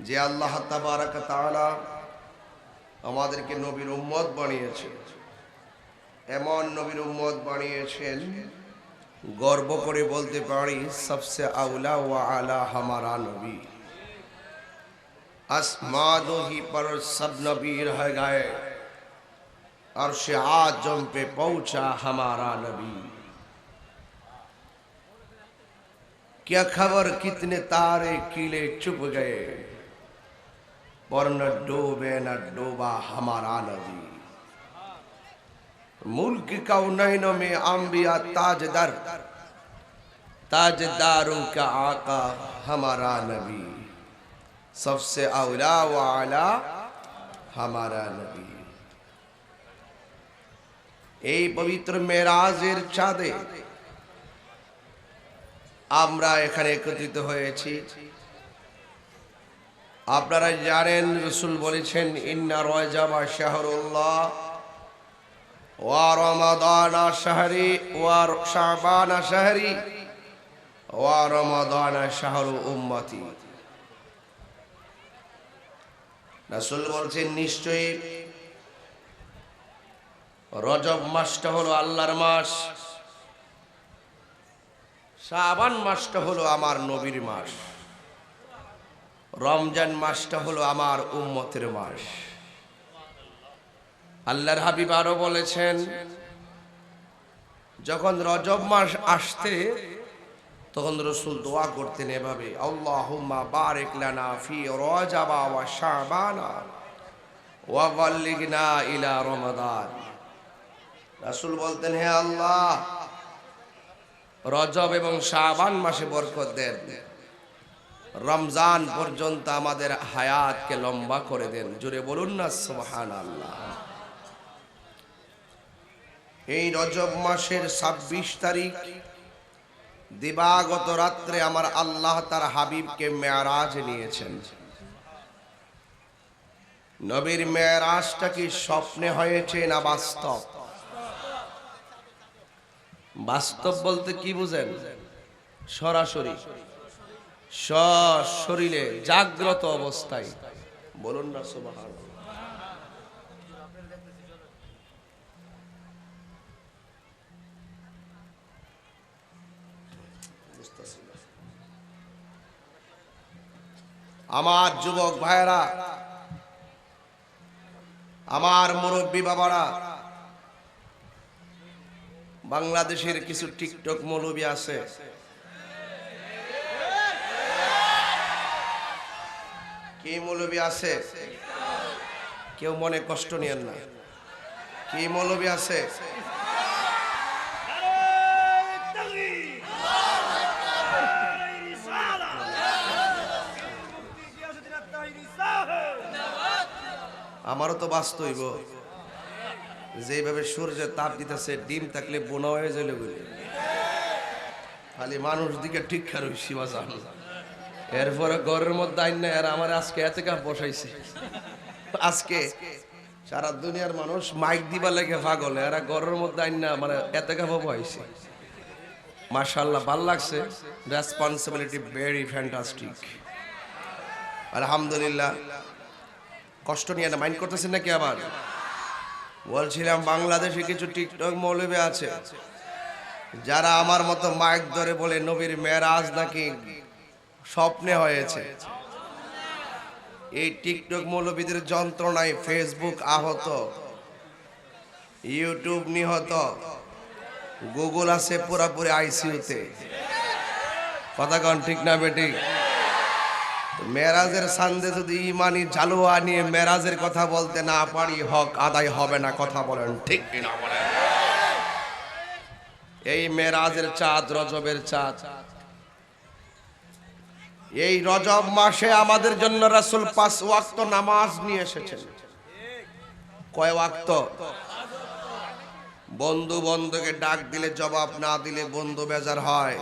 যে আল্লাহ তাবারাক তাআলা আমাদেরকে নবীর উম্মত বানিয়েছে এমন নবীর উম্মত বানিয়েছেন গর্ব করে বলতে পারি সবসে আউলা ওয়া আলা হামারা নবী आसमानों ही पर सब नबी रह गए अर्श आजम पे पहुंचा हमारा नबी क्या खबर कितने तारे कीले चुप गए पर न डूबे न डूबा हमारा नबी मुल्क का नैनों में अम्बिया ताजदर ताजदारों का आका हमारा नबी सबसे अवला व आला हमारा नबी এই পবিত্র মেরাজের চাঁদে আমরা এখানে একত্রিত হয়েছি আপনারা জানেন, রসুল বলেছেন, ইন্না রয়জাবা শাহরুল্লাহ ওয়া রমাদানা শাহরি ওয়া শাবানা শাহরি ওয়া রমাদানা শাহরু উম্মতি। রাসুল বলছেন, নিশ্চয়ই রজব মাসটা হলো আল্লাহর মাস, শাবান মাসটা হলো আমার নবীর মাস। রমজান মাসটা হলো আমার উম্মতের মাস। আল্লাহর হাবিব আরও বলেছেন, যখন রজব মাস আসতে তখন রসুল দোয়া করতেন এভাবে রজাবা ওয়া ইলা রাসূল বলতেন, হে আল্লাহ, রজব এবং শাবান মাসে বরকত দেন। রমজান পর্যন্ত আমাদের হায়াতকে লম্বা করে দেন। জুড়ে বলুন না সোহান আল্লাহ এই রজব মাসের ছাব্বিশ তারিখ, দিবাগত রাত্রে আমার আল্লাহ তার হাবিবকে মেয়ারাজ নিয়েছেন। নবীর মেয়ারাজটা কি স্বপ্নে হয়েছে না বাস্তব? বাস্তব বলতে কি বুঝেন? সরাসরি। শরীরে জাগ্রত অবস্থায়। বলুন না, সুবহান। আমার যুবক ভাইয়েরা, আমার মুরব্বী বাবারা, বাংলাদেশের কিছু টিকটক মৌলবী আছে। কি মৌলবী আছে? কেউ মনে কষ্ট নিয়েন না। কি মৌলবী আছে? আমারও তো বাস্তব যেভাবে সূর্যের তাপ দিতেছে, ডিম থাকলে বোনা হয়ে যাবে খালি মানুষ দিকে ঠিক খারো শিবা জান এরপরে ঘরের মধ্যে আইন না আর আমার আজকে এত কাপ বসাইছে। আজকে সারা দুনিয়ার মানুষ মাইক দিবা লেগে পাগল, এরা ঘরের মধ্যে আইন না মানে এত কাপ বসাইছে। মাশাল্লাহ ভালো লাগছে। রেসপন্সিবিলিটি ভেরি ফ্যান্টাস্টিক আলহামদুলিল্লাহ। কষ্ট নিয়ে না, মাইন্ড করতেছেন নাকি আবার? বলছিলাম, বাংলাদেশে কিছু টিকটক মৌলবী আছে। যারা আমার মতো মাইক ধরে বলে, নবীর মেয়েরাজ নাকি স্বপ্নে হয়েছে। এই টিকটক মৌলবীদের যন্ত্রণায় ফেসবুক আহত ইউটিউব নিহত গুগল আছে পুরাপুরি আইসিউতে কথা কন ঠিক না বেঠিক মেরাজের সান্দে যদি ইমানি ঝালুয়া নিয়ে মেরাজের কথা বলতে না পারি, হক আদায় হবে না, কথা বলেন ঠিক কিনা বলেন? এই মেরাজের চাঁদ, রজবের চাঁদ। এই রজব মাসে আমাদের জন্য রাসূল পাঁচ ওয়াক্ত নামাজ নিয়ে এসেছেন। কয় ওয়াক্ত? বন্ধু বন্ধুকে ডাক দিলে, জবাব না দিলে বন্ধু বেজার হয়।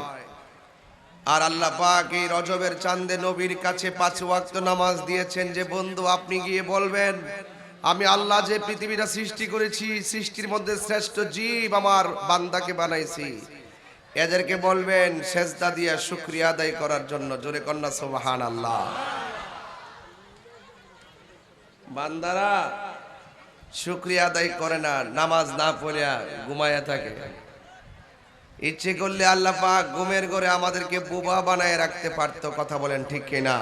আর আল্লাহ পাক এই রজবের চান্দে নবীর কাছে পাঁচ ওয়াক্ত নামাজ দিয়েছেন যে, বন্ধু, আপনি গিয়ে বলবেন, আমি আল্লাহ যে পৃথিবীটা সৃষ্টি করেছি, সৃষ্টির মধ্যে শ্রেষ্ঠ জীব আমার বান্দাকে বানাইছি। এদেরকে বলবেন, সেজদা দিয়া শুক্রিয়া আদায় করার জন্য। জোরে কন্যা সোবাহান আল্লাহ বান্দারা, শুক্রিয়া আদায় করে না, নামাজ না পড়িয়া ঘুমায়া থাকে। ইচ্ছে করলে আল্লাহ পাক ঘুমের ঘরে আমাদেরকে বোবা বানায় রাখতে পারতো, কথা বলেন ঠিক কিনা?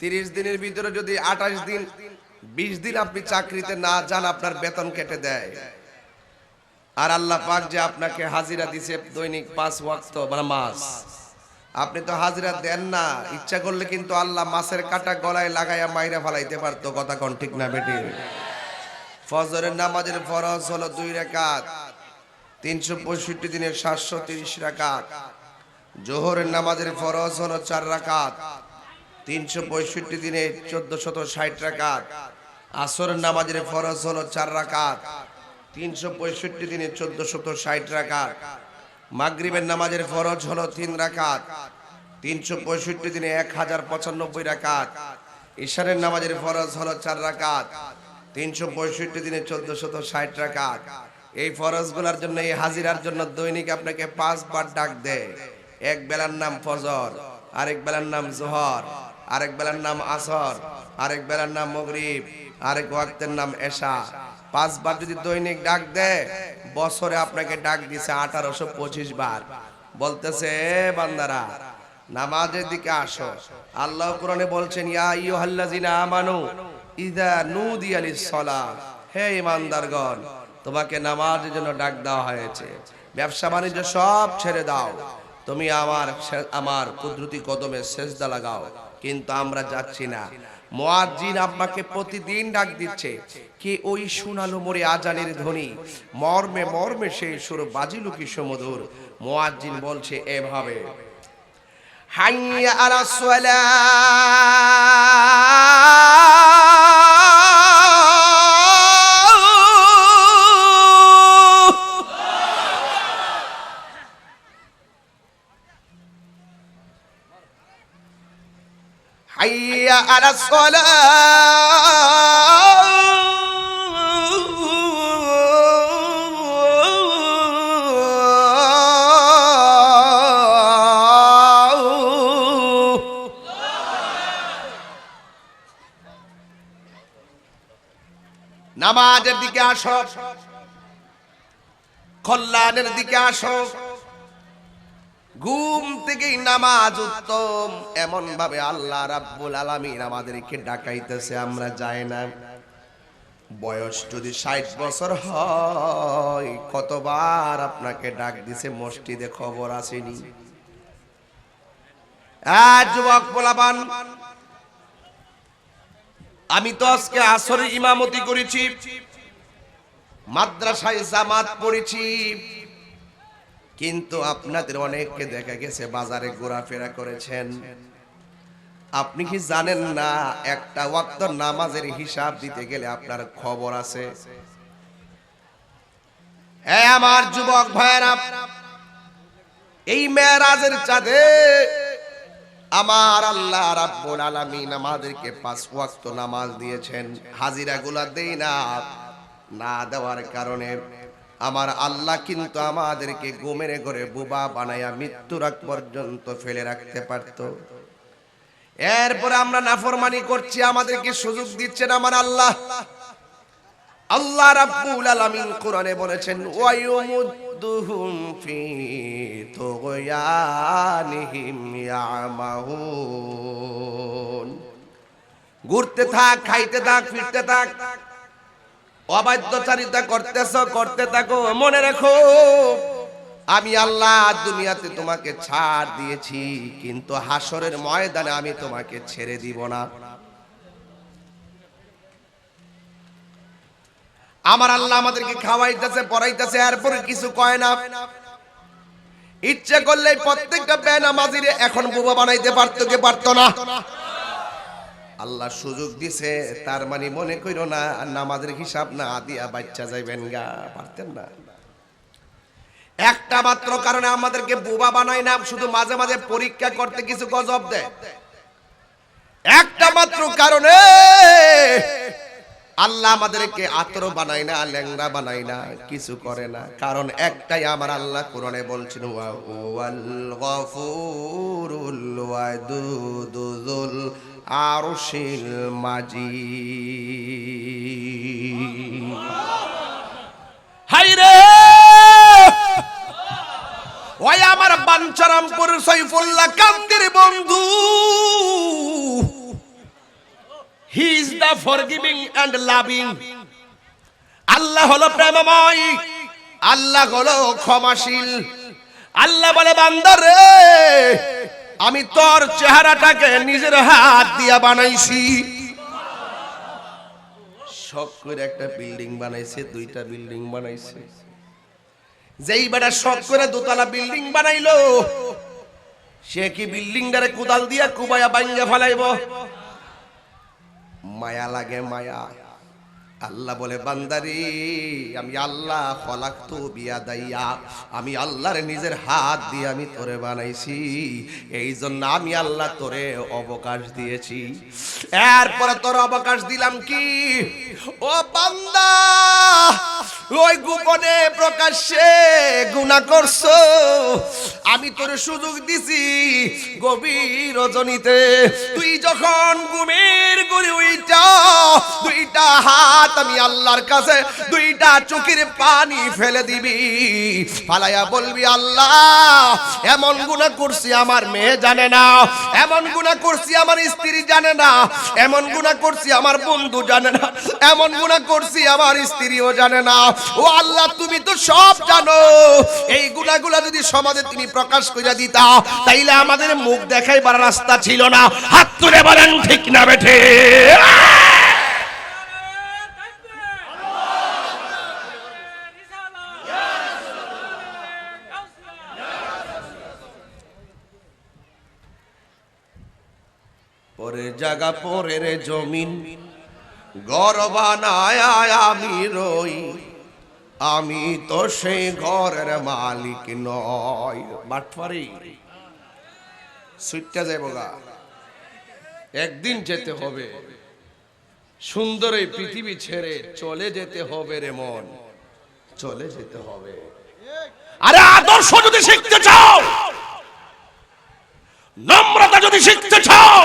তিরিশ দিনের ভিতরে যদি আঠাশ দিন, বিশ দিন আপনি চাকরিতে না যান, আপনার বেতন কেটে দেয়। আর আল্লাহ পাক যে আপনাকে হাজিরা দিছে দৈনিক পাঁচ ওয়াক্ত মানে মাস। আপনি তো হাজিরা দেন না, ইচ্ছা করলে কিন্তু আল্লাহ মাছের কাটা গলায় লাগাইয়া মাইরা ফালাইতে পারতো, কথা কোন ঠিক না বেটি? ফজরের নামাজের ফরজ হলো দুই রাকাত, তিনশো পঁয়ষট্টি দিনের সাতশো তিরিশ রাকাত, জোহরের নামাজের ফরজ হলো চার রাকাত, তিনশো পঁয়ষট্টি দিনে চোদ্দ শত ষাট রাকাত, আসরের নামাজের ফরজ হলো চার রাকাত তিনশো পঁয়ষট্টি দিনে চোদ্দ শত ষাট রাকাত। মাগরিবের নামাজের ফরজ হলো তিন রাকাত। তিনশো পঁয়ষট্টি দিনে এক হাজার পঁচানব্বই রাকাত। ঈশানের নামাজের ফরজ হলো চার রাকাত। তিনশো পঁয়ষট্টি দিনে চোদ্দ শত ষাট রাকাত। এই ফরজগুলোর জন্য, এই হাজিরার জন্য দৈনিক আপনাকে পাঁচবার ডাক দেয়। এক বেলার নাম ফজর, আরেক বেলার নাম জোহর, আরেক বেলার নাম আসর, আরেক বেলার নাম মগরিব, আরেক ওয়াক্তের নাম এশা। পাঁচবার যদি দৈনিক ডাক দেয়, বছরে আপনাকে ডাক দিছে আঠারোশো পঁচিশ বার। বলতেছে, "এ বান্দারা, নামাজের দিকে আসো। আল্লাহ কোরআনে বলছেন, ইয়া ইয়ুহাল্লাযিনা আমানু ইদা নুদিয়া লিস-সালাহ হে ইমানদারগণ তোমাকে নামাজের জন্য ডাক দেওয়া হয়েছে। ব্যবসা বাণিজ্য সব ছেড়ে দাও। তুমি আমার আমার কুদরতি কদমে সেজদা লাগাও। কিন্তু আমরা যাচ্ছি না। মুয়াজ্জিন আপনাকে প্রতিদিন ডাক দিচ্ছে, কে ওই শুনালো মোরে আজানের ধ্বনি? মর্মে মর্মে সেই সুর বাজিলু কি সমধুর? মোয়াজ্জিন বলছে, এভাবে। হাইয়া আলা حي على الصلاة. নামাজের দিকে আসো। কল্যাণের দিকে আসো। ঘুম থেকেই নামাজ উত্তম। এমন ভাবে আল্লাহ রাব্বুল আলামিন আমাদেরকে ডাকাইতেছে, আমরা যাই না। বয়স যদি ষাট বছর হয়, কতবার আপনাকে ডাক দিছে, মসজিদে খবর আসেনি। আজ যুবক পোলাপান, আমি তো আজকে আসরে ইমামতি করেছি, মাদ্রাসায় জামাত পড়েছি। কিন্তু আপনাদের অনেককে দেখা গেছে বাজারে ঘোরাফেরা করেছেন। আপনি কি জানেন না, একটা ওয়াক্ত নামাজের হিসাব দিতে গেলে আপনার খবর আছে? এ আমার যুবক ভাইয়েরা, এই মেয়েরাজের চাঁদে আমার আল্লাহ রাব্বুল আলামিন আমাদেরকে পাঁচ ওয়াক্ত নামাজ দিয়েছেন। হাজিরা গুলা দেই না না দেওয়ার কারণে আমার আল্লাহ কিন্তু আমাদেরকে ঘুমের ঘরে বোবা বানায়া মৃত্যুর আগ পর্যন্ত ফেলে রাখতে পারত। এরপরে আমরা নাফরমানি করছি, আমাদেরকে সুযোগ দিচ্ছেন আমার আল্লাহ। আল্লাহ রাব্বুল আলামিন কোরআনে বলেছেন, ওয়ায়ুমুদ্দুহুম ফি তুগয়ানিহিম ইয়ামাহুন। ঘুরতে থাক, খাইতে থাক, ফিরতে থাক। অবাধ্যচারিতা করতেছ, করতে থাকো, মনে রেখো, আমি আল্লাহ দুনিয়াতে তোমাকে ছাড় দিয়েছি, কিন্তু হাসরের ময়দানে আমি তোমাকে ছেড়ে দিব না। আমার আল্লাহ আমাদেরকে খাওয়াইতেছে, পড়াইতেছে, এরপরে কিছু কয় না। ইচ্ছে করলে প্রত্যেকটা বেনামাজির এখন বুবা বানাইতে পারতো কে পারতো না? আল্লাহ সুযোগ দিছে, তার মানে মনে কইরো না, নামাজের হিসাব না দিয়া বাচ্চা যাইবেন গা, পারতেন না। একটা মাত্র কারণে আমাদেরকে বুবা বানায় না, শুধু মাঝে মাঝে পরীক্ষা করতে কিছু গজব দেয়। একটা মাত্র কারণে আল্লাহ আমাদেরকে আতর বানায় না, ল্যাংড়া বানায় না, কিছু করে না। কারণ একটাই আমার আল্লাহ কোরআনে বলছেন, ওয়া হুয়াল গফুরুল ওয়াদুদুল আরশিল মাজিদ হাইরে ওই আমার বাঞ্চারামপুর সৈফুল্লাহ কান্দির বন্ধু। He is the forgiving and loving Allah হলো প্রেমময়। আল্লাহ হলো ক্ষমাশীল। আল্লাহ বলে বান্দর রে। আমি তোর চেহারাটাকে নিজের হাত দিয়া বানাইছি। শখ করে একটা বিল্ডিং বানাইছে, দুইটা বিল্ডিং বানাইছে। যেই বেটা শখ করে দোতলা বিল্ডিং বানাইলো, সে কি বিল্ডিংটারে কোদাল দিয়া কুবায়া বাইঙ্গা ফেলাইব? মায়া লাগে মায়া। আল্লাহ বলে, বান্দারি, আমি আল্লাহ ফলাক্ত বিয়া দাইয়া আমি আল্লাহর নিজের হাত দিয়ে আমি তোরে বানাইছি। এই জন্য আমি আল্লাহ তোরে অবকাশ দিয়েছি। এরপরে তোর অবকাশ দিলাম কি? ও বান্দা ওই গোপনে প্রকাশ্যে গুণা করছ। আমি তোর সুযোগ দিছি গভীর রজনীতে। তুই যখন ঘুমের গড়ি উইটা দুইটা হাত আমি আল্লাহর কাছে, দুইটা চোখের পানি ফেলে দিবি। ফালাইয়া বলবি, আল্লাহ, এমন গুণা করছি আমার মেয়ে জানে না। এমন গুণা করছি আমার স্ত্রী জানে না। এমন গুণা করছি আমার বন্ধু জানে না। এমন গুণা করছি আমার স্ত্রীও জানে না। ও আল্লাহ, তুমি তো সব জানো। এই গুনাহগুলা যদি সমাজে তুমি প্রকাশ করে দিতা, তাইলে আমাদের মুখ দেখাইবার রাস্তা ছিল না। হাত তুলে বলেন, ঠিক না বেঠে? পরে জায়গা, পরের জমিন, ঘর বানায় আমি রই। আমি তো সেই ঘরের মালিক নয়। সুইটটা একদিন যেতে হবে। সুন্দর এই পৃথিবী ছেড়ে চলে যেতে হবে রে মন। চলে যেতে হবে। আরে আদর্শ যদি শিখতে চাও, নম্রতা যদি শিখতে চাও,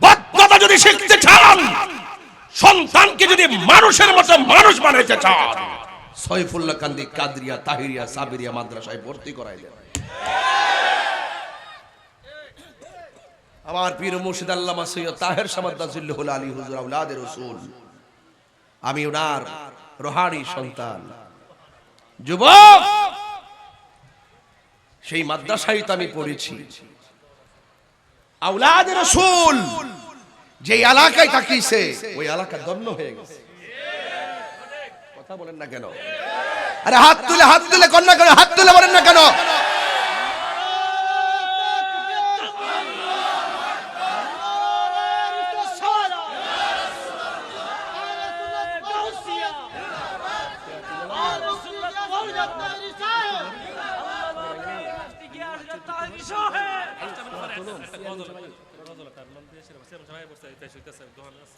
বদ্ধতা যদি শিখতে চান সন্তানকে যদি মানুষের মতো মানুষ বানাইতে চান সৈফুল্লাহ কান্দি, কাদরিয়া, তাহিরিয়া, সাবিরিয়া মাদ্রাসায় ভর্তি করাই দেন। আমার পীর মুর্শিদ আল্লামা সৈয়দ তাহের সামাদ্দাজুল্লাহুল আলী হুজুর আউলাদের রসুল। আমি ওনার রোহানি সন্তান। যুবক, সেই মাদ্রাসায় তো আমি পড়েছি। আউলাদ রসুল! যে এলাকায় থাকিছে ওই এলাকা দন্ন হয়ে গেছে। কথা বলেন না কেন? আরে হাত তুলে হাত তুলে কন্যা করে হাত তুলে বলেন না কেন?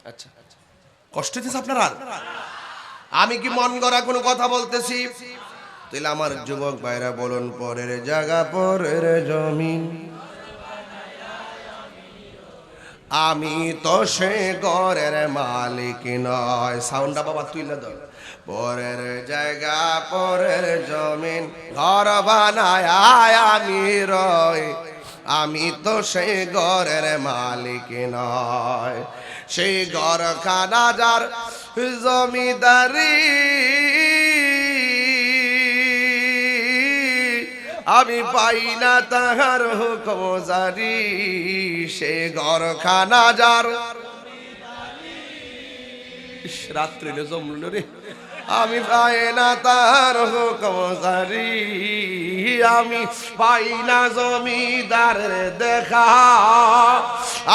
আচ্ছা। কষ্ট হইতেছে আপনার? আর আমি কি মন গড়া কোনো কথা বলতেছি? তাহলে আমার যুবক ভাইরা বলুন, পরের জায়গা, পরের জমিন। আমি তো সে ঘরের মালিক নয়। সাউন্ডটা বাবা তুইলে দাও পরের জায়গা, পরের জমিন। ঘর বানায় আমি রয় আমি তো সেই ঘরের মালিক নয়। সেই ঘর খানা যার জমিদারি। আমি পাই না তাহার হুকুম জারি সে ঘর খানা যার ইস, রাত্রে জমল রে। আমি পাই না তার হুকুম জারি আমি পাই না জমিদার দেখা।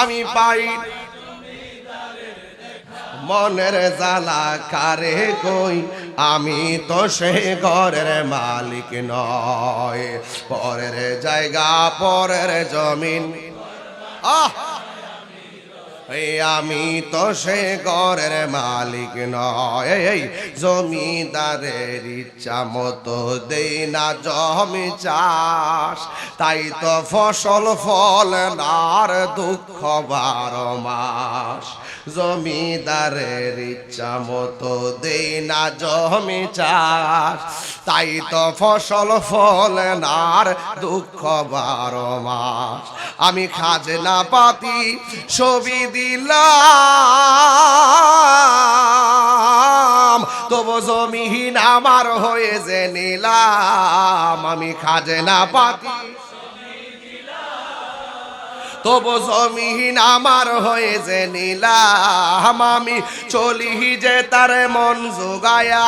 আমি পাই মনের জ্বালা কারে কই? আমি তো সে ঘরের মালিক নয়। পরের জায়গা, পরের জমিন। আহ! আমি তো সে ঘরের মালিক নয়। জমিদারের ইচ্ছা মতো দেই না জমি চাষ। তাই তো ফসল ফল নার দুঃখ বারো মাস। জমিদারের ইচ্ছা মতো দেই না জমি চাষ। তাই তো ফসল ফল নার দুঃখ বারো মাস। আমি খাজনা পাতি ছবি দিলাম। তবু জমিহীন আমার হয়ে যে নিলাম। আমি খাজনা পাতি তবু জমিহীন আমার হয়ে যে নিলাম, আমি চলি যে তার মন যোগায়া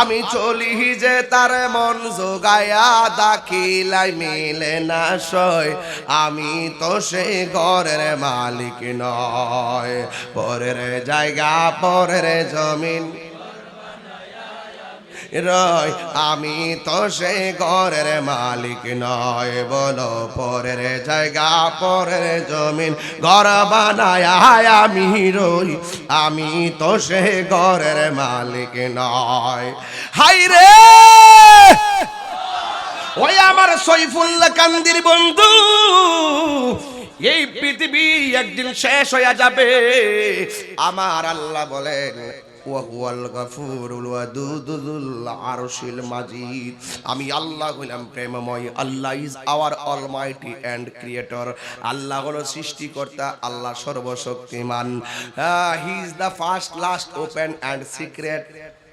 আমি চলি যে তার মন যোগায়া দাখিলাই মিলে না সয়। আমি তো সে ঘরের মালিক নয়, পরের জায়গা, পরের জমিন। রয়। আমি তো সে ঘরের মালিক নয়, বলো পরের জায়গা, পরের জমিন। ঘর বানায় আমি রই। আমি তো সে ঘরের মালিক নয়। হাই রে! ওই আমার সৈফুল্লাহ কান্দির বন্ধু, এই পৃথিবী একদিন শেষ হয়ে যাবে। আমার আল্লাহ বলেন ওয়াহুয়াল গাফুরুল ওয়াদুদুল মাজিদ। আমি আল্লাহ হইলাম প্রেমময়, Allah is our almighty and creator Allah সৃষ্টিকর্তা, আল্লাহ সর্বশক্তিমান। He the first last open and secret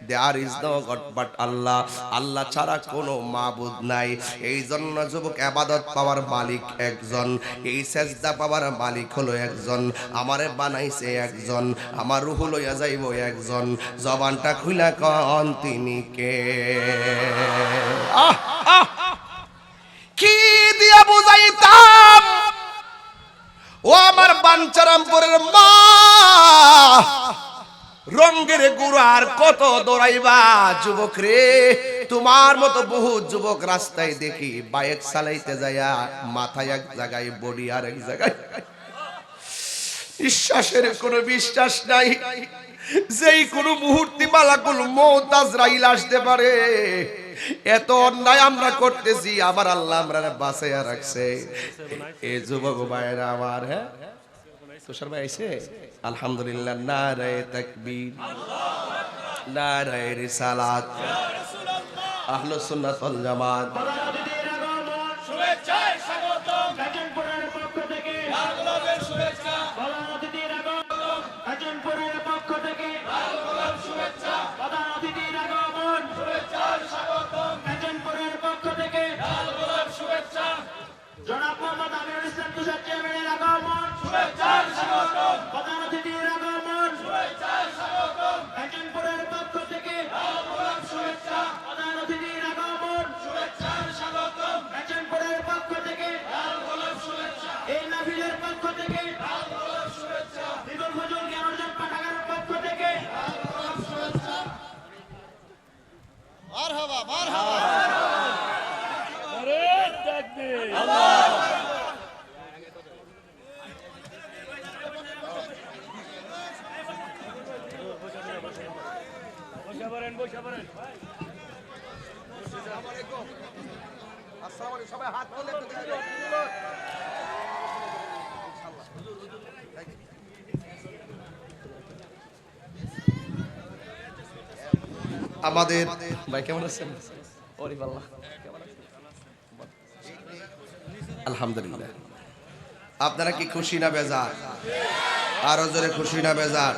there is no God but Allah Allah ছাড়া কোনো মাবুদ নাই। এই জন্য যুবক, আবাদত পাওয়ার মালিক একজন। এই সেজদা পাওয়ার মালিক হলো একজন। আমারে বানাইছে একজন। আমার রুহ লইয়া যাইব একজন। জবানটা খুইলা কন তিনি কে? কি দিয়া বুঝাইতাম? ও আমার বাঞ্চারামপুরের মা। রঙ্গের গুড়ার কত দৌড়াইবা যুবক রে? তোমার মতো বহু যুবক রাস্তায় দেখি বাইক চালাইতে যায়া মাথায় এক জায়গায়, বডি আর এক জায়গায়। বিশ্বাসের কোনো বিশ্বাস নাই। যেই কোনো মুহূর্তে মালাকুল মৌত আজরাইল আসতে পারে। এত অন্যায় আমরা করতেছি, আবার আল্লাহ আমরা বাঁচাইয়া রাখছে। এ যুবক ভাইয়েরা আমার হ্যাঁ? তুষার ভাই আইছে? আলহামদুলিল্লাহ নারায়ে তাকবীর নারায়ে রিসালাত আহলুস সুন্নাত ওয়াল জামাত। জনাব মোহাম্মদ আমিরুল ইসলাম তুষার চেয়ারম্যানের আগমন। শুভেচ্ছার স্বাগতম থেকে শুভেচ্ছা। বিপুল জ্ঞান অর্জন পাঠাগারের পক্ষ থেকে। লালগোলাপ শুভেচ্ছা সবাই হাত তুলে আমাদের ভাই কেমন আছেন? আলহামদুলিল্লাহ। আপনারা কি খুশি না বেজার? আরও জোরে খুশি না বেজার?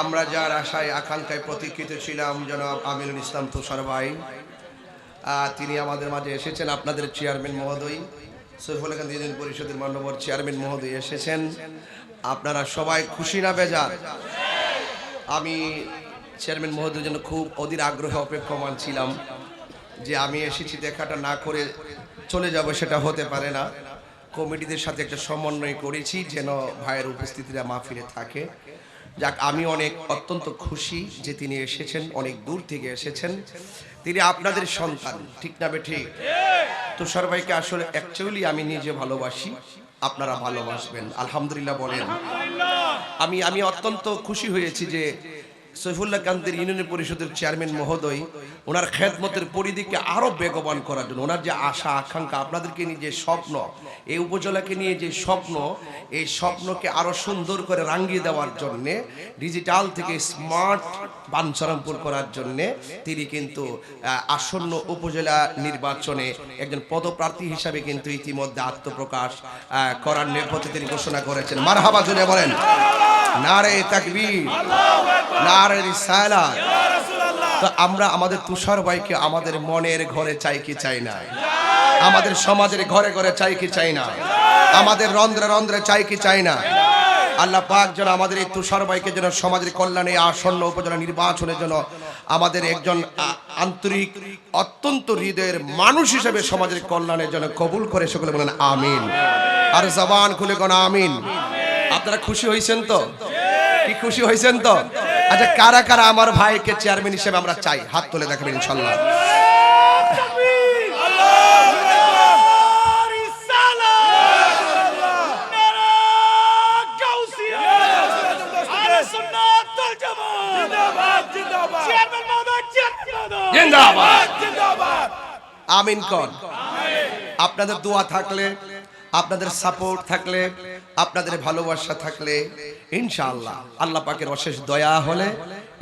আমরা যার আশায় আকাঙ্ক্ষায় প্রতীক্ষিত ছিলাম জনাব আমিনুল ইসলাম তুষার ভাই। তিনি আমাদের মাঝে এসেছেন আপনাদের চেয়ারম্যান মহোদয়। সৈফুল খান ইউনিয়ন পরিষদের মান্যবর চেয়ারম্যান মহোদয় এসেছেন। আপনারা সবাই খুশি না বেজার? আমি চেয়ারম্যান মহোদয়ের জন্য খুব অধীর আগ্রহে অপেক্ষমান ছিলাম যে আমি এসেছি দেখাটা না করে চলে যাব সেটা হতে পারে না। কমিটিদের সাথে একটা সমন্বয় করেছি যেন ভাইয়ের উপস্থিতিরা মাহফিলে থাকে। যাক, আমি অনেক অত্যন্ত খুশি যে তিনি এসেছেন, অনেক দূর থেকে এসেছেন। তিনি আপনাদের সন্তান, ঠিক না বে ঠিক? তুষার ভাইকে আসলে অ্যাকচুয়ালি আমি নিজে ভালোবাসি, আপনারা ভালোবাসবেন। আলহামদুলিল্লাহ বলেন। আমি আমি অত্যন্ত খুশি হয়েছি যে সৈফুল্লাহ কান্তির ইউনিয়ন পরিষদের চেয়ারম্যান মহোদয়, ওনার খেদমতের পরিধিকে আরও বেগবান করার জন্য, ওনার যে আশা, আকাঙ্ক্ষা, আপনাদেরকে নিয়ে যে স্বপ্ন, এই উপজেলাকে নিয়ে যে স্বপ্ন, এই স্বপ্নকে আরও সুন্দর করে রাঙিয়ে দেওয়ার জন্যে ডিজিটাল থেকে স্মার্ট বাঞ্ছারামপুর করার জন্য তিনি কিন্তু আসন্ন উপজেলা নির্বাচনে একজন পদপ্রার্থী হিসাবে কিন্তু ইতিমধ্যে আত্মপ্রকাশ করার নেপথ্যে তিনি ঘোষণা করেছেন। মারহাবা জুড়ে বলেন, নারে তাকবীর তো আমরা আমাদের তুষার ভাইকে আমাদের মনের ঘরে চাই কি চাই না? আমাদের সমাজের ঘরে ঘরে চাই কি চাই না? আমাদের রন্ধ্রে রন্ধ্রে চাই কি চাই না? আল্লাহ পাক যেন আমাদের এই তুষার ভাইকে যেন সমাজের কল্যাণে, আসন্ন উপজেলা নির্বাচনের জন্য আমাদের একজন আন্তরিক, অত্যন্ত হৃদয়ের মানুষ হিসেবে সমাজের কল্যাণের জন্য কবুল করে সকলে বলেন, আমিন। আর জবান খুলে কোন আমিন? আপনারা খুশি হয়েছেন তো? কি খুশি হয়েছেন তো? আচ্ছা কারা কারা আমার ভাইকে চেয়ারম্যান হিসেবে আমরা চাই? হাত তুলে দেখাবেন, ইনশাল্লাহ। আমিন কর। আপনাদের দোয়া থাকলে, আপনাদের সাপোর্ট থাকলে, আপনাদের ভালোবাসা থাকলে, ইনশাআল্লাহ আল্লাহ পাকের অশেষ দয়া হলে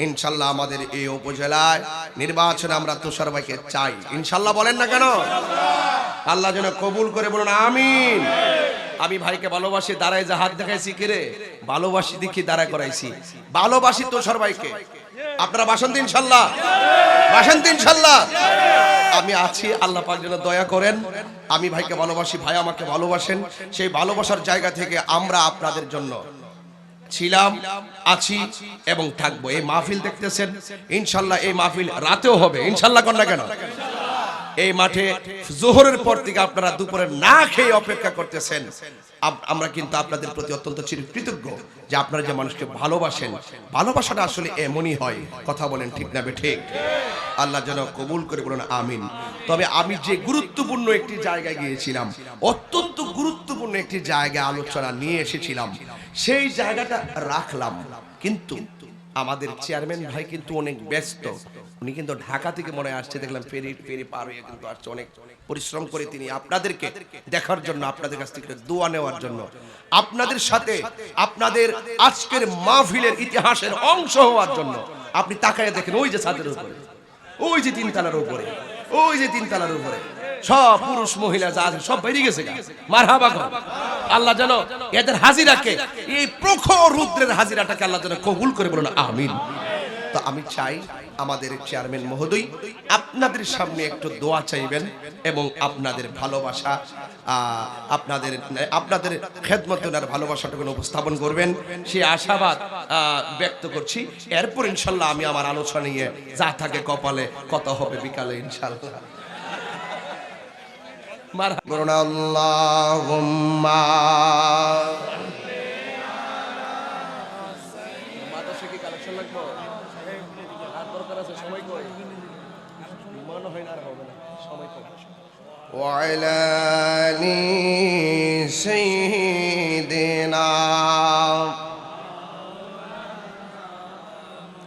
ইনশাল্লাহ আমাদের এই উপজেলায় নির্বাচনে আমরা তুষার ভাইকে চাই। ইনশাল্লাহ বলেন না কেন? আল্লাহ যেন কবুল করে বলুন, আমিন। আমি ভাইকে ভালোবাসি, দাঁড়ায় যে হাত দেখাইছি, কিরে? ভালোবাসি দেখি দাঁড়ায় করাইছি। ভালোবাসি তুষার ভাইকে। আপনারা বাসন্ত ইনশাল্লাহ। বাসন্ত ইনশাল্লাহ। আমি আছি, আল্লাহ পাক যেন দয়া করেন। আমি ভাইকে ভালোবাসি, ভাই আমাকে ভালোবাসেন। সেই ভালোবাসার জায়গা থেকে আমরা আপনাদের জন্য ছিলাম, আছি এবং থাকব। এই মাহফিল দেখতেছেন, ইনশাল্লাহ এই মাহফিল রাতেও হবে। ইনশাল্লাহ কন্যা কেন? এই মাঠে জোহরের পর থেকে আপনারা দুপুরে না খেয়ে অপেক্ষা করতেছেন। আমরা কিন্তু আপনাদের প্রতি অত্যন্ত কৃতজ্ঞ যে আপনারা যে মানুষকে ভালোবাসেন, ভালোবাসাটা আসলে এমনই হয়, কথা বলেন ঠিক না ঠিক আল্লাহ যেন কবুল করে বলুন, আমিন। তবে আমি যে গুরুত্বপূর্ণ একটি জায়গায় গিয়েছিলাম, অত্যন্ত গুরুত্বপূর্ণ একটি জায়গায় আলোচনা নিয়ে এসেছিলাম, সেই জায়গাটা রাখলাম। কিন্তু আমাদের চেয়ারম্যান ভাই কিন্তু অনেক ব্যস্ত। উনি কিন্তু ঢাকা থেকে মনে আসছে, দেখলাম ফেরি ফেরি পার হয়ে কিন্তু আসছে অনেক পরিশ্রম করে তিনি আপনাদেরকে দেখার জন্য, আপনাদের কাছ থেকে দোয়া নেওয়ার জন্য। আপনাদের সাথে আপনাদের আজকের মাহফিলের ইতিহাসের অংশ হওয়ার জন্য আপনি তাকায় দেখেন, ওই যে ছাদের উপরে, ওই যে তিন তালার উপরে, ওই যে তিন তালার উপরে, সব পুরুষ মহিলা যা আছে সব বেরিয়ে গেছে মার হাবা আল্লাহ যেন এদের হাজিরাকে, এই প্রখর রুদ্রের হাজিরাটাকে আল্লাহ যেন কবুল করে বলুন, আমিন। তো আমি চাই আমাদের চেয়ারম্যান মহোদয়, আপনাদের সামনে একটু দোয়া চাইবেন এবং আপনাদের ভালোবাসা আপনাদের আপনাদের খেদমতনার ভালোবাসাটুকু উপস্থাপন করবেন। সেই আশাবাদ ব্যক্ত করছি। এরপর ইনশাল্লাহ আমি আমার আলোচনা নিয়ে যা থাকে কপালে, কত হবে বিকালে ইনশাল্লাহ। মার করুন আল্লাহুম্মা। وعلى آل سيدنا